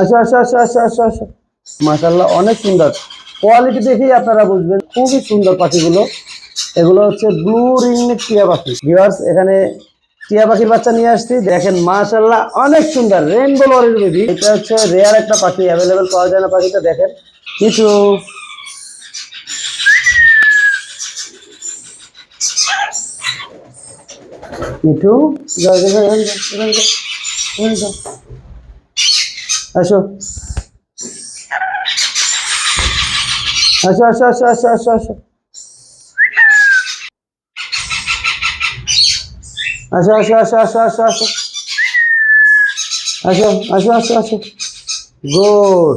আসো আসো আসো আসো আসো আসো। মাশাল্লাহ অনেক সুন্দর। কোয়ালিটি দেখেই আপনারা বুঝবেন, খুবই সুন্দর পাখিগুলো। এগুলো হচ্ছে ব্লু রিংনেক টিয়া পাখি। ভিউয়ার্স এখানে টিয়া পাখির বাচ্চা নিয়ে আসছি। দেখেন মাশাল্লাহ অনেক সুন্দর। রেনবো লরির বেবি এটা হচ্ছে রেয়ার একটা পাখি অ্যাভেলেবেল পাওয়া যায় না পাখিটা, দেখেন। কিছু মিঠু আসো আসো আসো আসো আসো আসো আসো আসো আসো আসো আসো আসো আসো আসো আসো আসো আসো গুড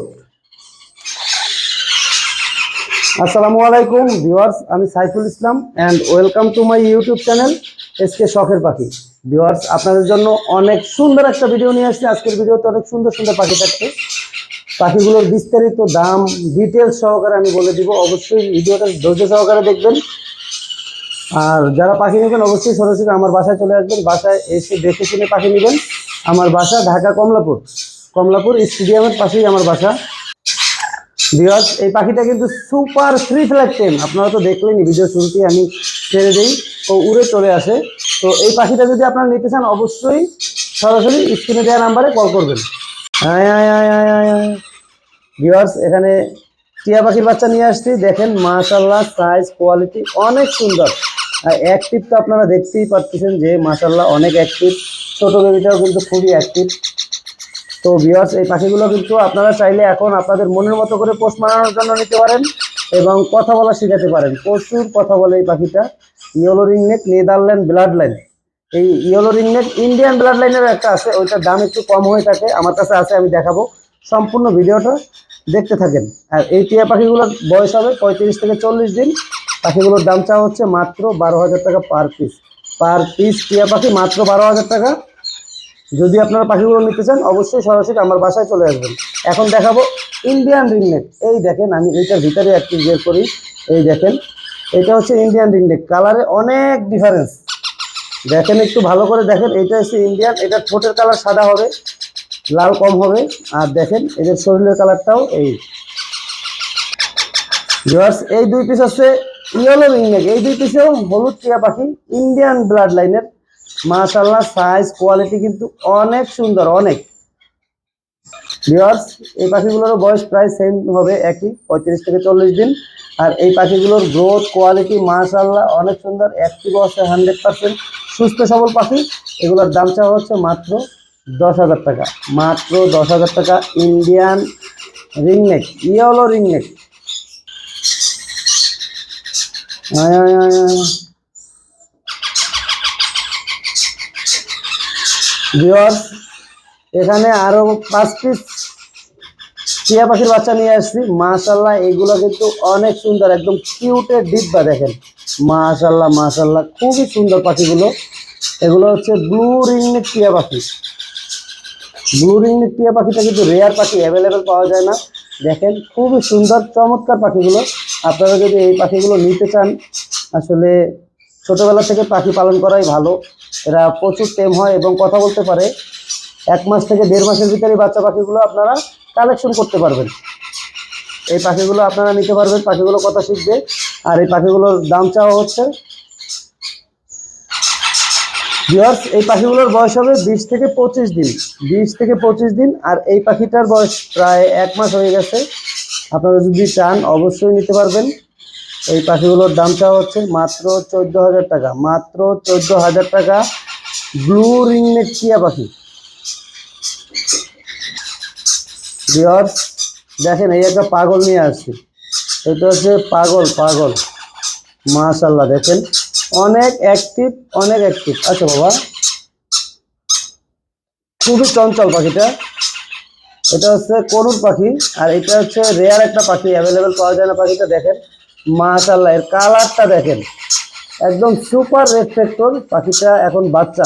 আসসালামু আলাইকুম ভিউয়ার্স আমি Saiful Islam and welcome to my YouTube channel SK শখের পাখি ভিউয়ার্স আপনাদের জন্য অনেক সুন্দর একটা ভিডিও নিয়ে আসছি। আজকের ভিডিওতে অনেক সুন্দর সুন্দর পাখি থাকছে। পাখিগুলোর বিস্তারিত দাম ডিটেলস সহকারে আমি বলে দিব। অবশ্যই ভিডিওটা ধৈর্য সহকারে দেখবেন। আর যারা পাখি নেবেন, অবশ্যই সরাসরি আমার বাসায় চলে আসবেন। বাসায় এসে দেখে শুনে পাখি নেবেন। আমার বাসা ঢাকা কমলাপুর। কমলাপুর স্টেডিয়ামের পাশেই আমার বাসা। বিয়ার্স এই পাখিটা কিন্তু সুপার থ্রি ফ্ল্যাগ টেম আপনারা তো দেখলেনই ভিডিও শুরুতেই আমি ছেড়ে দিই। ও উড়ে চলে আসে। তো এই পাখিটা যদি আপনারা নিতে চান, অবশ্যই সরাসরি স্ক্রিনে দেওয়া নাম্বারে কল করবেন। ভিউয়ার্স এখানে টিয়া পাখির বাচ্চা নিয়ে আসছি। দেখেন মাশাল্লাহ সাইজ কোয়ালিটি অনেক সুন্দর। আর অ্যাক্টিভ তো আপনারা দেখতেই পাচ্ছেন যে মাশাল্লাহ অনেক অ্যাক্টিভ ছোট বেবিটাও কিন্তু খুবই অ্যাক্টিভ তো ভিউয়ার্স এই পাখিগুলো কিন্তু আপনারা চাইলে এখন আপনাদের মনের মতো করে পোস্ট মারানোর জন্য নিতে পারেন এবং কথা বলা শেখাতে পারেন। প্রচুর কথা বলে এই পাখিটা। Yellow ringneck Netherland blood line এই ইয়েলো রিংনেক ইন্ডিয়ান ব্লাড লাইনের একটা আছে, ওইটার দাম একটু কম হয়ে থাকে। আমার কাছে আছে, আমি দেখাবো সম্পূর্ণ ভিডিওটা, দেখতে থাকেন। আর এই টিয়া পাখিগুলোর বয়স হবে পঁয়ত্রিশ থেকে চল্লিশ দিন। পাখিগুলোর দাম চাওয়া হচ্ছে মাত্র বারো হাজার টাকা পার পিস পার পিস টিয়া পাখি মাত্র বারো হাজার টাকা। যদি আপনারা পাখিগুলো নিতে চান, অবশ্যই সরাসরি আমার বাসায় চলে আসবেন। এখন দেখাবো ইন্ডিয়ান রিংনেট এই দেখেন, আমি এইটার ভিতরে একটু বের করি। এই দেখেন এটা হচ্ছে ইন্ডিয়ান রিংনেক কালারে অনেক ডিফারেন্স দেখেন একটু ভালো করে দেখেন, এটা হচ্ছে ইন্ডিয়ান এটা ঠোঁটের কালার সাদা হবে, লাল কম হবে, আর দেখেন এদের শরীরের কালারটাও এই। এই দুই পিস হচ্ছে ইয়েলো রিংনেক এই দুই পিসেও হলুদ টিয়া পাখি ইন্ডিয়ান ব্লাড লাইনের মাশাল্লাহ সাইজ কোয়ালিটি কিন্তু অনেক সুন্দর, অনেক। ভিউয়ার্স এই পাখিগুলোর বয়স প্রায় সেম হবে, একই, পঁয়ত্রিশ থেকে চল্লিশ দিন। আর এই পাখিগুলোর গ্রোথ কোয়ালিটি মাশাল্লাহ অনেক সুন্দর অ্যাক্টিভ আছে হান্ড্রেড পার্সেন্ট সুস্থ সবল পাখি। এগুলোর দাম চাওয়া হচ্ছে মাত্র দশ হাজার টাকা। মাত্র দশ হাজার টাকা ইন্ডিয়ান রিংনেক ইয়েলো রিংনেক এখানে আরও পাঁচ পিস টিয়া পাখির বাচ্চা নিয়ে আসছি। মাশাল্লাহ এগুলো কিন্তু অনেক সুন্দর, একদম কিউটের ডিব্বা দেখেন। মাশাল্লাহ মাশাল্লাহ খুবই সুন্দর পাখিগুলো। এগুলো হচ্ছে ব্লু রিংনেক টিয়া পাখি ব্লু রিংনেক টিয়া পাখিটা কিন্তু রেয়ার পাখি অ্যাভেলেবেল পাওয়া যায় না। দেখেন, খুবই সুন্দর, চমৎকার পাখিগুলো। আপনারা যদি এই পাখিগুলো নিতে চান, আসলে ছোটোবেলা থেকে পাখি পালন করাই ভালো। এরা প্রচুর টেম হয় এবং কথা বলতে পারে। এক মাস থেকে দেড় মাসের ভিতরে বাচ্চা পাখিগুলো আপনারা কালেকশন করতে পারবেন। এই পাখিগুলো আপনারা নিতে পারবেন, পাখিগুলো কথা শিখবে। আর এই পাখিগুলোর দাম চাওয়া হচ্ছে। ভিউয়ার্স এই পাখিগুলোর বয়স হবে বিশ থেকে পঁচিশ দিন। বিশ থেকে পঁচিশ দিন, আর এই পাখিটার বয়স প্রায় এক মাস হয়ে গেছে। আপনারা যদি চান, অবশ্যই নিতে পারবেন। এই পাখিগুলোর দাম চাওয়া হচ্ছে মাত্র চোদ্দ হাজার টাকা। মাত্র চোদ্দ হাজার টাকা। ব্লু রিংনেক টিয়া পাখি। ভিউয়ার্স দেখেন এই একটা পাগল নিয়ে আসছি। এটা হচ্ছে পাগল পাগল। মাশাল্লাহ দেখেন। অনেক অ্যাক্টিভ অনেক অ্যাক্টিভ আচ্ছা বাবা। খুবই চঞ্চল পাখিটা। এটা হচ্ছে করুর পাখি, আর এটা হচ্ছে রেয়ার একটা পাখি অ্যাভেলেবেল পাওয়া যায় না পাখিটা, দেখেন। মাশাল্লাহ এর কালারটা দেখেন। একদম সুপার রেফ্লেক্টর পাখিটা এখন বাচ্চা।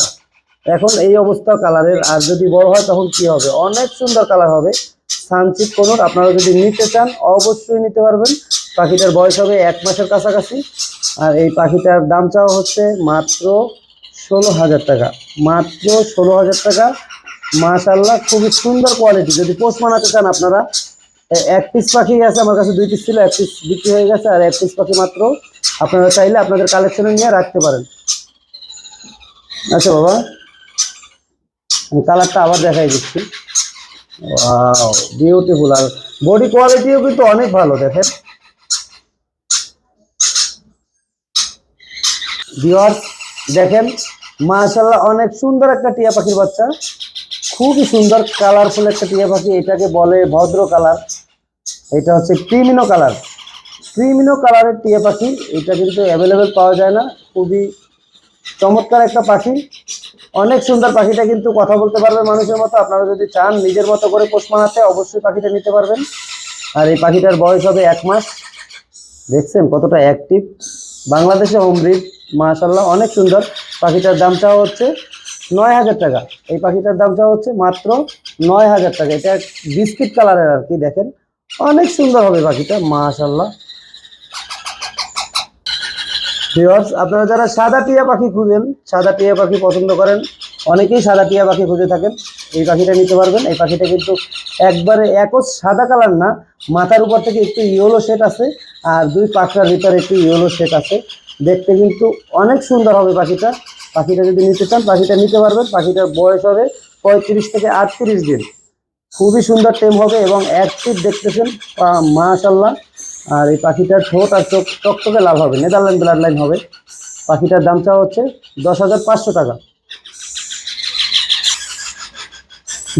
এখন এই অবস্থা কালারের আর যদি বড় হয় তখন কি হবে? অনেক সুন্দর কালার হবে। সানচিপ কোনোর আপনারা যদি নিতে চান, অবশ্যই নিতে পারবেন। পাখিটার বয়স হবে এক মাসের কাছাকাছি। আর এই পাখিটার দাম চাওয়া হচ্ছে মাত্র ষোলো হাজার টাকা। মাত্র ষোলো হাজার টাকা। মাশাল্লাহ খুবই সুন্দর কোয়ালিটি যদি পোস্ট বানাতে চান আপনারা এক পিস পাখি আছে, আমার কাছে দুই পিস ছিল, এক পিস বিক্রি হয়ে গেছে, আর এক পিস পাখি মাত্র আপনারা চাইলে আপনাদের কালেকশনে নিয়ে রাখতে পারেন। আচ্ছা বাবা কালারটা আবার দেখাই দিচ্ছি। ওয়াও বিউটিফুল আর বডি কোয়ালিটিও কিন্তু অনেক ভালো, দেখেন। ভিউয়ার্স দেখেন মাশাল্লাহ অনেক সুন্দর একটা টিয়া পাখির বাচ্চা। খুবই সুন্দর কালারফুল একটা টিয়া পাখি। এটাকে বলে ভদ্র কালার এটা হচ্ছে ক্রিমিনো কালার ক্রিমিনো কালারের টিয়া পাখি। এটা কিন্তু অ্যাভেলেবেল পাওয়া যায় না। খুবই চমৎকার একটা পাখি। অনেক সুন্দর পাখিটা কিন্তু কথা বলতে পারবে মানুষের মতো। আপনারা যদি চান নিজের মতো করে পোষ মানাতে, অবশ্যই পাখিটা নিতে পারবেন। আর এই পাখিটার বয়স হবে এক মাস। দেখছেন কতটা অ্যাক্টিভ বাংলাদেশে ব্রিড মাশাল্লাহ অনেক সুন্দর। পাখিটার দামটা হচ্ছে নয় হাজার টাকা। এই পাখিটার দামটা হচ্ছে মাত্র নয় হাজার টাকা। এটা বিস্কিট কালারের আর কি, দেখেন। অনেক সুন্দর হবে পাখিটা মাশাল্লাহ ভিউয়ার্স আপনারা যারা সাদা টিয়া পাখি খুঁজেন, সাদা টিয়া পাখি পছন্দ করেন, অনেকেই সাদা টিয়া পাখি খুঁজে থাকেন। এই পাখিটা নিতে পারবেন। এই পাখিটা কিন্তু একবারে একজ সাদা কালার না, মাথার উপর থেকে একটু ইয়েলো শেড আছে, আর দুই পাখরার ভিতরে একটু ইয়েলো শেড আছে। দেখতে কিন্তু অনেক সুন্দর হবে পাখিটা। পাখিটা যদি নিতে চান, পাখিটা নিতে পারবেন। পাখিটার বয়স হবে পঁয়ত্রিশ থেকে আটত্রিশ দিন। খুবই সুন্দর টেম হবে এবং অ্যাক্টিভ দেখতেছেন মাশাল্লাহ আর এই পাখিটার ঠোঁট আর চোখ টকটকে লাল হবে, নেদারল্যান্ড ব্লাড লাইন হবে। পাখিটার দামটা হচ্ছে দশ হাজার পাঁচশো টাকা।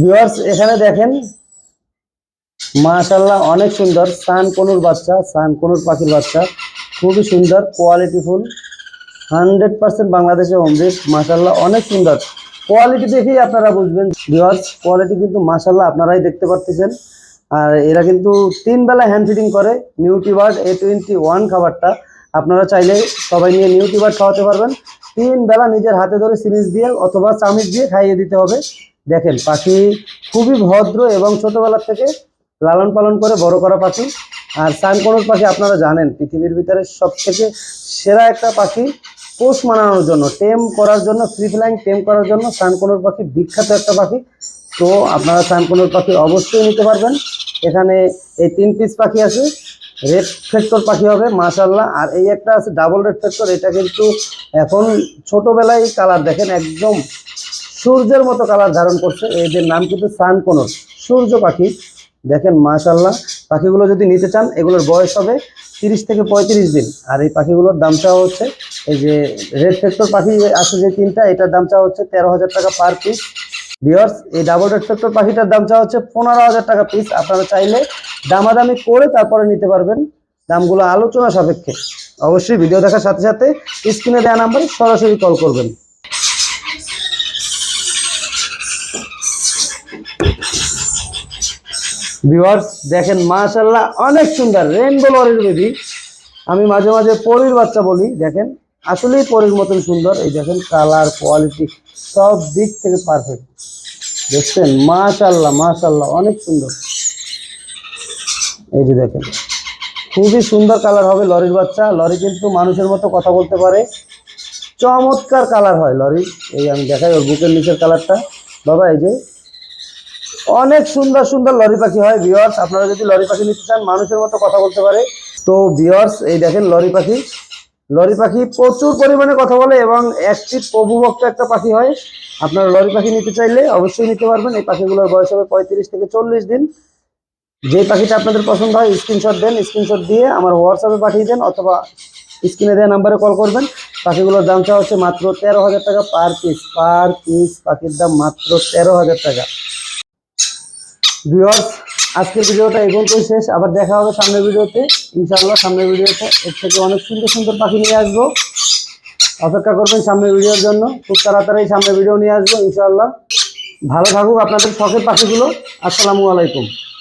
ভিউয়ার্স, এখানে দেখেন মাশাল্লাহ অনেক সুন্দর সান কনুর বাচ্চা, সান কনুর পাখির বাচ্চা। খুবই সুন্দর, কোয়ালিটিফুল, হান্ড্রেড পার্সেন্ট বাংলাদেশে হোমরেড মাশাল্লাহ অনেক সুন্দর। কোয়ালিটি দেখেই আপনারা বুঝবেন। ভিউয়ার্স কোয়ালিটি কিন্তু মাশাল্লাহ আপনারাই দেখতে পারতেছেন। আর এরা কিন্তু তিন বেলা হ্যান্ড ফিডিং করে নিউট্রিবার্ড এ টোয়েন্টি ওয়ান খাবারটা আপনারা চাইলে সবাই নিয়ে নিউট্রিবার্ড খাওয়াতে পারবেন। তিন বেলা নিজের হাতে ধরে সিরিজ দিয়ে অথবা চামিচ দিয়ে খাইয়ে দিতে হবে। দেখেন, পাখি খুবই ভদ্র এবং ছোটবেলা থেকে লালন পালন করে বড় করা পাখি। আর সানকনুর পাখি আপনারা জানেন, পৃথিবীর ভিতরে সব থেকে সেরা একটা পাখি পোষ মানানোর জন্য, টেম করার জন্য ফ্রি ফ্লাইং টেম করার জন্য সানকনুর পাখি বিখ্যাত একটা পাখি। তো আপনারা সানকনুর পাখি অবশ্যই নিতে পারবেন। এখানে এই তিন পিস পাখি আছে। রেড ফ্যাক্টর পাখি হবে মাশাল্লাহ আর এই একটা আছে ডাবল রেড ফ্যাক্টর এটা কিন্তু এখন ছোটবেলায় কালার দেখেন, একদম সূর্যের মতো কালার ধারণ করছে। এদের নাম কিন্তু সানকনর সূর্য পাখি। দেখেন মাশাল্লাহ পাখিগুলো যদি নিতে চান, এগুলোর বয়স হবে তিরিশ থেকে পঁয়ত্রিশ দিন। আর এই পাখিগুলোর দামটা হচ্ছে, এই যে রেড ফ্যাক্টর পাখি আছে যে তিনটা, এটার দামটা হচ্ছে তেরো হাজার টাকা পার পিস বিয়ার্স এই ডাবল রেড ফ্যাক্টর পাখিটার দামটা হচ্ছে পনেরো হাজার টাকা পিস আপনারা চাইলে দামাদামি করে তারপরে নিতে পারবেন দামগুলো আলোচনা সাপেক্ষে। অবশ্যই ভিডিও দেখার সাথে সাথে স্ক্রিনে দেওয়া নাম্বারে সরাসরি কল করবেন। ভিউয়ার্স দেখেন মাশাল্লাহ অনেক সুন্দর রেনবো লরির বেবি আমি মাঝে মাঝে পরির বাচ্চা বলি, দেখেন। আসলেই পরির মতন সুন্দর। এই দেখেন কালার কোয়ালিটি সব দিক থেকে পারফেক্ট দেখছেন? মাশাল্লাহ মাশাল্লাহ অনেক সুন্দর। এই যে দেখেন, খুবই সুন্দর কালার হবে লরির বাচ্চা। লরি কিন্তু মানুষের মতো কথা বলতে পারে। চমৎকার কালার হয় লরি। এই আমি দেখাই ওর বুকের নিচের কালারটা বাবা, এই যে অনেক সুন্দর সুন্দর লরি পাখি হয় বিয়ার্স আপনারা যদি লরি পাখি নিতে চান, মানুষের মতো কথা বলতে পারে। তো ভিওয়ার্স এই দেখেন লরি পাখি। লরি পাখি প্রচুর পরিমাণে কথা বলে এবং অ্যাক্টিভ প্রভুভক্ত একটা পাখি হয়। আপনারা লরি পাখি নিতে চাইলে অবশ্যই নিতে পারবেন। এই পাখিগুলোর বয়স হবে পঁয়ত্রিশ থেকে চল্লিশ দিন। যে পাখিটা আপনাদের পছন্দ হয় স্ক্রিনশট দেন স্ক্রিনশট দিয়ে আমার হোয়াটসঅ্যাপে পাঠিয়ে দেন অথবা স্ক্রিনে দেওয়া নাম্বারে কল করবেন। পাখিগুলোর দাম দামটা হচ্ছে মাত্র তেরো হাজার টাকা পার পিস পার পিস পাখির দাম মাত্র তেরো হাজার টাকা। ভিউয়ার্স আজকের ভিডিওটা এখন তো শেষ। আবার দেখা হবে সামনের ভিডিওতে। ইনশাআল্লাহ সামনের ভিডিওতে এর থেকে অনেক সুন্দর সুন্দর পাখি নিয়ে আসব। অপেক্ষা করবেন সামনের ভিডিওর জন্য। খুব তাড়াতাড়ি সামনের ভিডিও নিয়ে আসব, ইনশাআল্লাহ। ভালো থাকুক আপনাদের শখের পাখিগুলো। আসসালামু আলাইকুম।